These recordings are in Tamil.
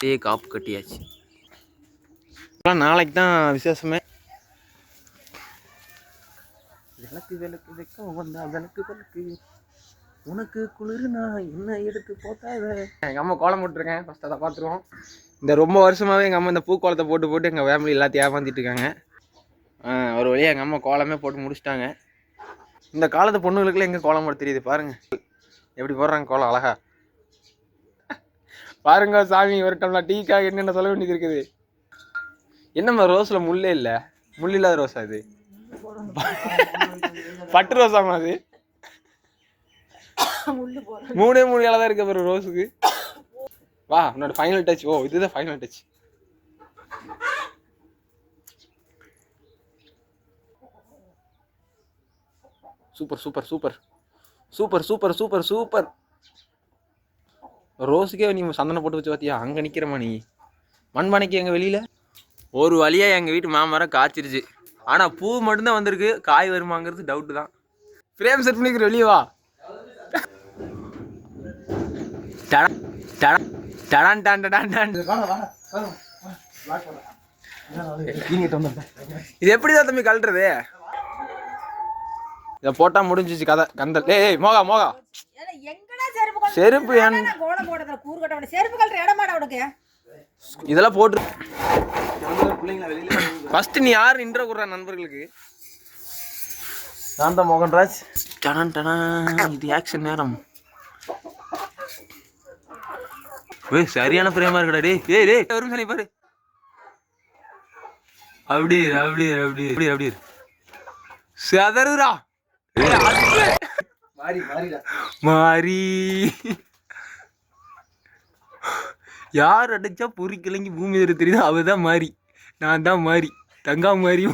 அப்படியே காப்பு கட்டியாச்சு. நாளைக்கு தான் விசேஷமே. விளக்கு விளக்கு வைக்க வந்தா விளக்கு விளக்கு. உனக்கு குளிர் நான் என்ன எடுத்து போட்டாத எங்கள் அம்மா கோலம் போட்டிருக்கேன். ஃபஸ்ட் அதை பார்த்துருவோம். இந்த ரொம்ப வருஷமாகவே எங்கள் அம்மா இந்த பூ கோலத்தை போட்டு போட்டு எங்கள் ஃபேமிலி எல்லாத்தையும் ஏமாத்திட்டு இருக்காங்க. ஒரு வழியாக எங்கள் அம்மா கோலமே போட்டு முடிச்சிட்டாங்க. இந்த காலத்து பொண்ணுங்களுக்குலாம் எங்கே கோலம் போட தெரியுது? பாருங்க. எப்படி போடுறாங்க கோலம்? அழகா. பாருங்க சாமி ஒரு டம்ளர் டீக்காக என்னென்ன சொல்ல வேண்டியது இருக்குது? என்னம்மா ரோஸில் முள்ளே இல்லை? முள் இல்லாத ரோஸா இது? பட்டு ரோஸாமா அது? மூணே மூணு இலை தான் இருக்கு அப்புறம் ரோஸுக்கு. வா உன்னோட ஃபைனல் டச் ஓ இதுதான் final touch super super super. Super super super super. ரோஸுக்கே நீ சந்தனம் போட்டு வச்சு பார்த்தியா அங்கே நிற்கிறமா நீ. மண்பானைக்கு எங்கள் வெளியில்? ஒரு வழியாக எங்கள் வீட்டு மாமரம் காய்ச்சிருச்சு. ஆனால் பூ மட்டும்தான் வந்திருக்கு. காய் வருமாங்கிறது டவுட்டு தான். ஃப்ரேம் செட் பண்ணிக்கிற வெளியே வா. டடன் டன் டன். இது எப்படி தான் தம்பி கழட்டுறது? இதை போட்டால் முடிஞ்சிச்சு கதை கந்தல். ஏய் மோகா மோகா. செருப்பு கொண்டு செருப்பு ஏன் நான் கோலம் போடுறதுல கூறு கட்ட செருப்பு கழற இடமாடா உனக்கு. இதெல்லாம் போட்டு ஃபர்ஸ்ட் நீ யார்? இன்ட்ரோ கொடுற நண்பர்களுக்கு. நான் தான் மோகன்ராஜ். டடன் டடன் இது ஆக்ஷன் நேரம். ஏய் சரியான பிரேமா இருக்குடா டேய். ஏய் டேய் நிமிஷம் நீ பாரு. அப்படி அப்படி அப்படி அப்படி அப்படி இரு. மாறி யார் அடிச்சா பொறி கிளங்கி பூமி தெரியுதோ? அவ தான் மாறி. நான் தான் மாறி. தங்கா மாறி.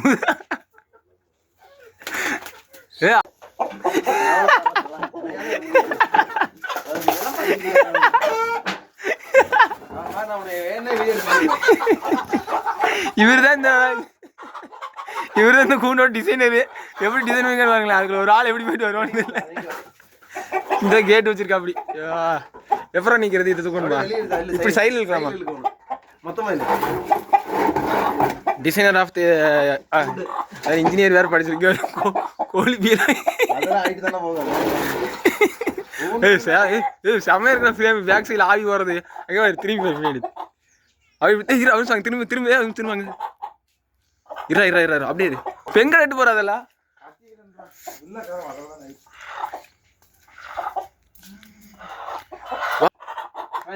ஏ. இவர் தான் இந்த இவர் இந்த கூண்டோட டிசைனரு எப்படி டிசைன் வைங்க பாருங்களேன். அதுக்குள்ள ஒரு ஆள் எப்படி போயிட்டு வருவான்னு தெரியல. இந்த கேட் வச்சிருக்கா அப்படி. எப்பறம் நிக்கிறது? இது தூக்கணுமா? இப்படி சைடில் இருக்கலாமா? மொத்தமா இல்லை டிசைனர் ஆஃப் தி இன்ஜினியர் வேற படிச்சிருக்காரு கோ- கோழி ஏய், செமையா இருக்கிற ஃப்ரேம் பேக் சைடில் ஆவி போகிறது அங்கே திரும்பி பின்னாடி அவன் சாங்க திரும்ப திரும்ப திரும்பாங்க இரா இரா இரா அப்படியே இரு. இப்போ எங்கே ரெட்டு போகிற அதெல்லாம்.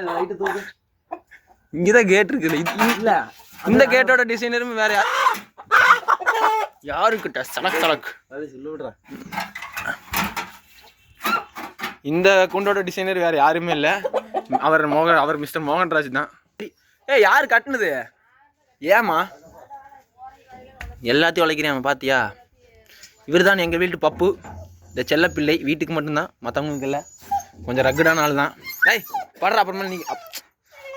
லைட்டு தூக்கு இங்கே தான் கேட் இருக்குல்ல இல்ல. இந்த கேட்டோட டிசைனரும் வேற யார் யாருக்கிட்ட? சலக் சலக். இந்த குண்டோட டிசைனர் வேற யாருமே இல்லை. அவர் மோகன் அவர் மிஸ்டர் மோகன்ராஜ் தான். ஏய் யார் கட்டுனது? ஏமா எல்லாத்தையும் உழைக்கிறேன் அவன் பாத்தியா? இவர் தான் எங்கள் வீட்டு பப்பு. இந்த செல்லப்பிள்ளை வீட்டுக்கு மட்டும்தான் மற்றவங்களுக்கு இல்லை. கொஞ்சம் ரக்குடான ஆள் தான் ஏய் படுற அப்புறமா நீ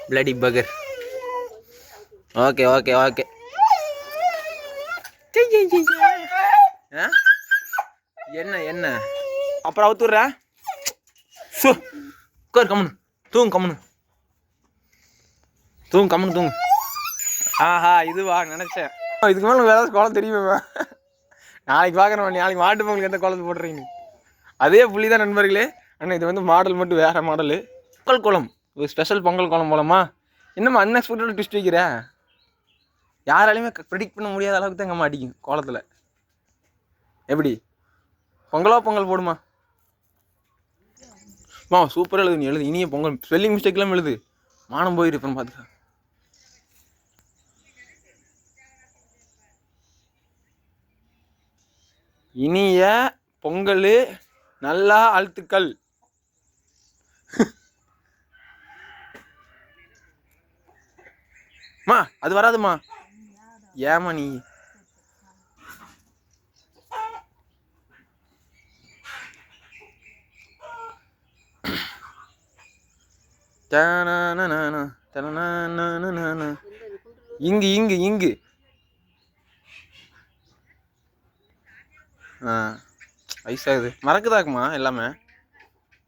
bloody bugger okay okay okay ஆ? என்ன என்ன? அப்புறம் அவுத்துடுற? சு. உட்கார் கம்முனு தூங்கு கம்முனு தூங்கு கம்முனு தூங்கு. ஆஹா இதுவா நினச்சேன். இதுக்கு மேலே வேற குளம் கோலம் தெரியுமே நாளைக்கு பார்க்குறேன் நாளைக்கு மாட்டு பொங்கலுக்கு எந்த குளத்து போடுறீங்க அதே புள்ளி தான் நண்பர்களே. ஆனால் இது வந்து மாடல் மட்டும் வேறு மாடலு. பொங்கல் குளம் ஒரு ஸ்பெஷல் பொங்கல் குளம் போலமா? என்னம்மா அன்எக்ஸ்பெக்டட் ட்விஸ்ட் வைக்கிற? யாராலையுமே ப்ரிடிக்ட் பண்ண முடியாத அளவுக்கு தான் எங்கள் அடிக்கும் கோலத்தில். எப்படி? பொங்கலோ பொங்கல் போடுமா? மா சூப்பராக எழுது நீ எழுது. இனிய பொங்கல். ஸ்பெல்லிங் மிஸ்டேக்லாம் எழுது. மானம் போயிருப்பேன் பார்த்துக்கலாம். இனிய பொங்கல் நல்லா அழுத்துக்கள் மா அது வராதுமா. ஏமா நீ? இங்கு இங்கு இங்கு. ஆ வயசாகுது. மறக்குதாக்குமா எல்லாமே?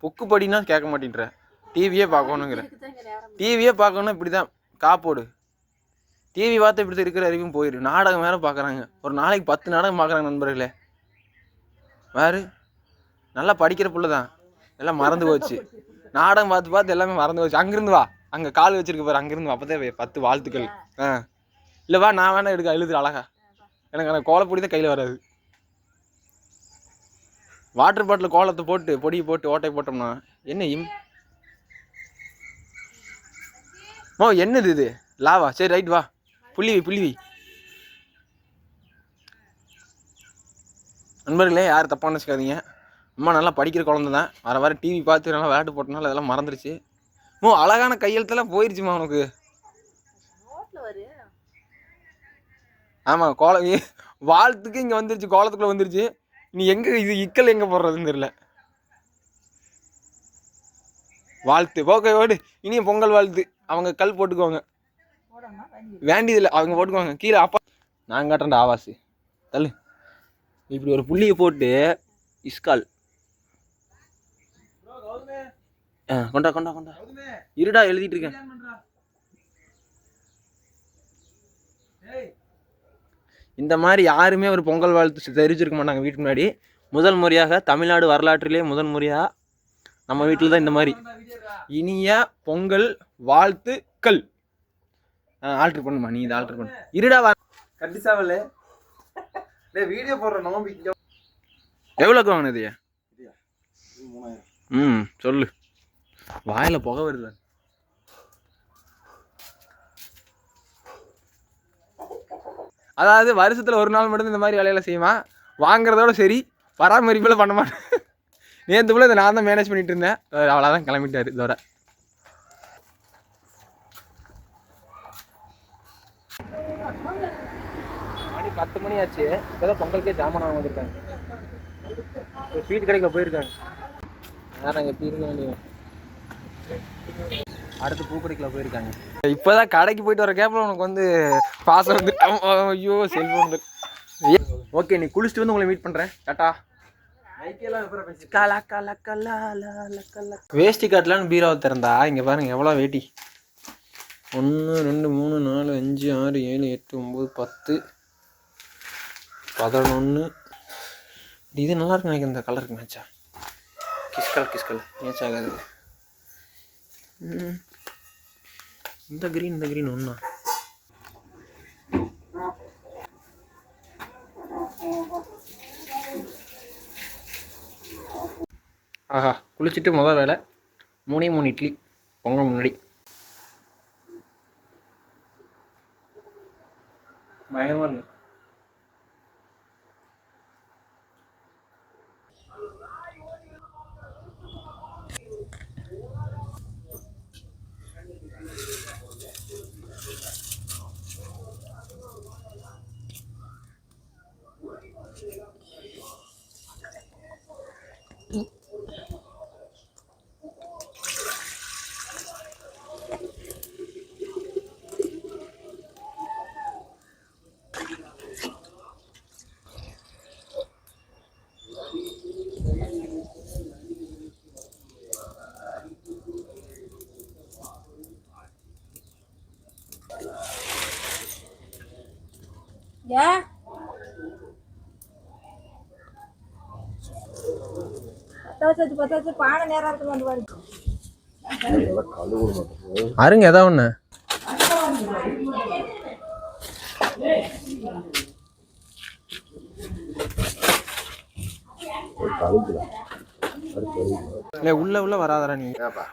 புக்கு படினா கேட்க மாட்டேன்ற. டிவியே பார்க்கணுங்கிற. டிவியே பார்க்கணும் இப்படி தான் காப்போடு டிவி பார்த்து இப்படி இருக்கிற அறிவும் போயிரு. நாடகம் வேற பார்க்குறாங்க. ஒரு நாளைக்கு பத்து நாடகம் பார்க்குறாங்க நண்பர்களே. வேறு நல்லா படிக்கிற புள்ள தான். எல்லாம் மறந்து போச்சு. நாடகம் பார்த்து பார்த்து எல்லாமே மறந்து போச்சு. அங்கேருந்து வா. அங்கே கால் வச்சிருக்க பாரு. அங்கேருந்து வா. அப்போதே பத்து வாழ்த்துக்கள். ஆ. இல்லை வா நான் வேணா எடுக்க எழுதுற அழகா. எனக்கு அந்த கோலப்பொடி தான் கையில் வராது. வாட்டர் பாட்டில் கோலத்தை போட்டு பொடி போட்டு ஓட்டை போட்டோம்னா என்ன இம்? ஓ என்னது இது? லாவா? சரி ரைட் வா. புள்ளி வை புள்ளி வை. நண்பர்களே யாரும் தப்பாக நினச்சிக்காதீங்க. அம்மா நல்லா படிக்கிற குழந்தை தான். வர வர டிவி பார்த்து நல்லா விளையாட்டு போட்டனால அதெல்லாம் மறந்துருச்சு. மோ அழகான கையெழுத்தெல்லாம் போயிருச்சுமா உனக்கு? ஆமாம் கோலம் வாழ்த்துக்கு இங்கே வந்துருச்சு கோலத்துக்குள்ளே வந்துருச்சு. நீ எங்கே இது இக்கல் எங்கே போடுறதுன்னு தெரியல. வாழ்த்து. ஓகே ஓடு. இனியும் பொங்கல் வாழ்த்து. அவங்க கல் போட்டுக்குவாங்க. வேண்டியதில்லை. அவங்க போட்டுக்குவாங்க. கீழே அப்பா நான் காட்டுறேன் ஆவாசு. தள்ளு. இப்படி ஒரு புள்ளியை போட்டு இஸ்கால். ஆ கொண்டா கொண்டா கொண்டா. இருடா எழுதிட்டு இருக்கேன். இந்த மாதிரி யாருமே ஒரு பொங்கல் வாழ்த்து தெரிவிச்சிருக்க மாட்டாங்க வீட்டுக்கு முன்னாடி. முதல் முறையாக தமிழ்நாடு வரலாற்றிலே முதல் முறையாக நம்ம வீட்டில் தான் இந்த மாதிரி. இனிய பொங்கல் வாழ்த்துக்கள். ஆல்ட்ரு பண்ணுமா? நீ இதை ஆல்ட்ரு பண்ணு. இருடா வா. கண்டிச்சாவல்ல டேய் வீடியோ போடுற நோம்பி இங்க எவ்வளோக்கு வாங்கினது? ம் சொல்லு. வாயில் புகை வருது. அதாவது வருஷத்தில் ஒரு நாள் மட்டும் இந்த மாதிரி வேலையெல்லாம் செய்வான் வாங்குறதோட சரி பராமரிப்பில் பண்ண மாட்டேன். நேற்று போல் இதை நான் தான் மேனேஜ் பண்ணிட்டு இருந்தேன். அவ்வளோதான் கிளம்பிட்டாரு இதோட. மணி பத்து மணி ஆச்சு. இப்போதான் பொங்கலுக்கே ஜாமான் வாங்க வந்திருக்காங்க. ஸ்வீட் கடைக்கு போயிருக்காங்க. நேரம் எப்படி இருக்காங்க அடுத்து பூக்கடைக்குள்ள போயிருக்காங்க. இப்போதான் கடைக்கு போயிட்டு வர கேப்பில் உனக்கு வந்து பாசம் வந்து ஐயோ செல்ஃபோன் வந்து ஓகே நீ குளிச்சுட்டு வந்து உங்களை மீட் பண்ணுறேன் டாட்டா மைக்கெல்லாம் எப்பறம் பேசி கலா கலா கலா லா லா கலா. வேஷ்டி காட்டலான்னு பீராவை திறந்தா இங்கே பாருங்க எவ்வளோ வேட்டி? ஒன்று ரெண்டு மூணு நாலு அஞ்சு ஆறு ஏழு எட்டு ஒம்பது பத்து பதினொன்று இது நல்லா இருக்கு நினைக்கிறேன் இந்த கலருக்கு மேட்சா கிஸ்கல் கிஸ்கல் மேட்ச் ஆகாது. இந்த க்ரீன் இந்த க்ரீன் ஒன்றா ஆஹா குளிச்சுட்டு முதல் வேலை. மூணே மூணு இட்லி பொங்கல் முன்னாடி. பயங்கரமா இருக்கு. ஏன் பத்தாச்சு வச்சு பத்தாச்சு பானை நேரம் இருக்கு வந்து அருங்க எதா ஒன்று இல்லை உள்ள உள்ள வராதடா நீ.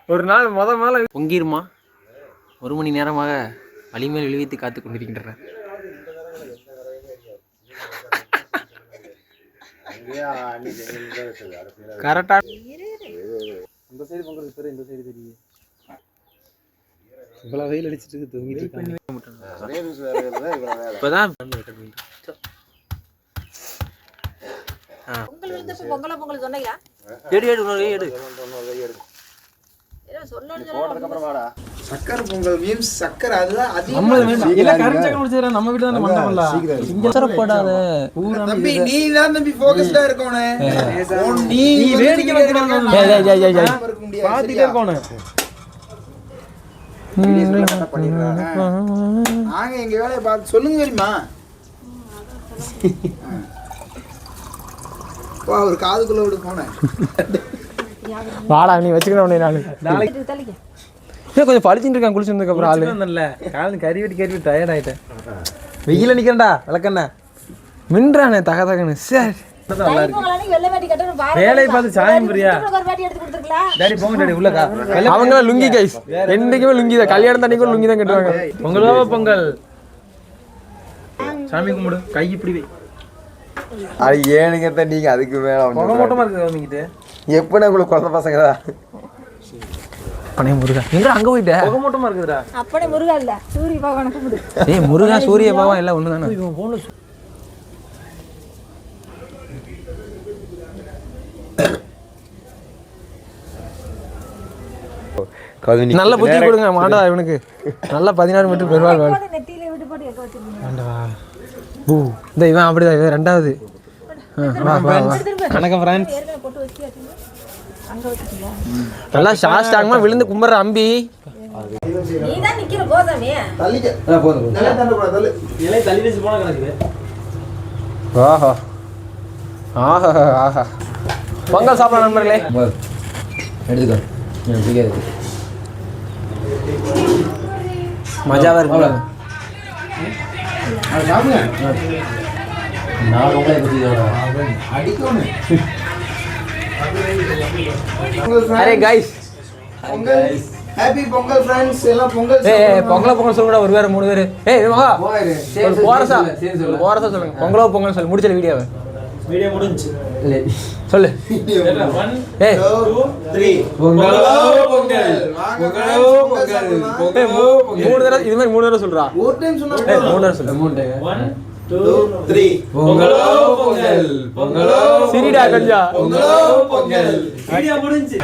ஒரு நாள் முத முதல்ல பொங்கிருமா? ஒரு மணி நேரமாக வலிமேல் விழுவித்து காத்து கொண்டிருக்கின்றன. கரெக்டா இந்த சைடு பொங்கல் பேர் இந்த சைடு தெரியுது. இவ்வளோ வெயில் அடிச்சிட்டு தூங்கிட்டு வேலை. இப்போதான் பொங்கல் பொங்கல பொங்கல் சொன்னீங்களா? எடு எடு எடு ஏதோ சொல்லணும்னு போட்டதுக்கு அப்புறம் வாடா சக்கரை பொங்கல் மீன்ஸ் சக்கரை அதுதான் நம்ம வீட்டு தான் மண்டபம்ல? அவசரப்படாத தம்பி நீ தான் தம்பி ஃபோக்கஸ்டா இருக்கணும் நீ வேடிக்கை. நாங்க எங்க வேலையை பார்த்து சொல்லுங்க தெரியுமா? வா ஒரு காதுக்குள்ள விடு போனேன். வாடா நீ வச்சுக்கணும் உன்னை நான். தள்ளிக்க ஏன் கொஞ்சம் பளிச்சுட்டு இருக்கான் குளிச்சிருந்ததுக்கு அப்புறம் ஆளு. இல்ல காலம் கறி வெட்டி கறி வெட்டி டயர்ட் ஆயிட்டேன். வெயில நிக்கிறேன்டா விளக்கண்ணா. மின்றானே தக தகன்னு சரி. வேலையை பார்த்து சாயம் புரியா? டாடி போங்க டாடி உள்ளக்கா. அவங்க லுங்கி கைஸ் என்னைக்குமே லுங்கி தான் கல்யாணம் தண்ணிக்கும் லுங்கி தான் கட்டுவாங்க பொங்கலோ பொங்கல்? சாமி கும்பிடு. கை இப்படி வை. அது ஏனுங்க நீங்க அதுக்கு மேல மூட்டமா இருக்கு கவனிக்கிட்டு. எப்ப உங்களுக்கு குழந்தை பசங்க தான் பனைய முருகா. எங்க அங்க போயிட்ட? முக மூட்டமா இருக்குதுடா. அப்பனே முருகா இல்ல சூரிய பகவானை கும்பிடு. ஏய் முருகா சூரிய பாவம் எல்லாம் ஒண்ணு தானே இவன் போன நல்ல புத்தி கொடுங்க மாடா இவனுக்கு. நல்ல பதினாறு மீட்டர் பெருவாள் வேலை இந்த இவன் அப்படிதான் இவன் ரெண்டாவது. வணக்கம் ஃப்ரெண்ட்ஸ் ஏற்கனவே போட்டு வச்சியாச்சுங்க அங்க வச்சிருக்கீங்களா நல்லா சாஸ்டாங்கமா விழுந்து கும்பிட்ற அம்பி. ஆஹா. ஆஹா ஆஹா. பொங்கல் சாப்பிடலாம் நண்பர்களே. எடுத்துக்கோ. பிடிக்காது மஜாவா இருக்கு. அது சாப்பிடுங்க. நான் உங்களை பற்றி அடிக்கணும் அரே கைஸ் ஹாப்பி பொங்கல் எல்லாம் பொங்கல் ஏய் ஏய், பொங்கலோ பொங்கல் சொல்லுடா ஒரு பேர் மூணு பேர் ஏய் போரசா போரசா சொல்லுங்க. பொங்கலோ பொங்கல் சொல்லு. முடிச்சல வீடியோவை வீடியோ முடிஞ்சு சொல்லு. பொங்கலோ பொங்கல் பொங்கலோ பொங்கல் மூணு தடவை இது மாதிரி மூணு தடவை சொல்றா. ஒரு டைம் சொன்னா ஏய் மூணு தடவை சொல்லு. த்ரீ பொங்கலோ பொங்கல் பொங்கலோ. சிரிடா கொஞ்சம் பொங்கலோ பொங்கல். முடிஞ்சு.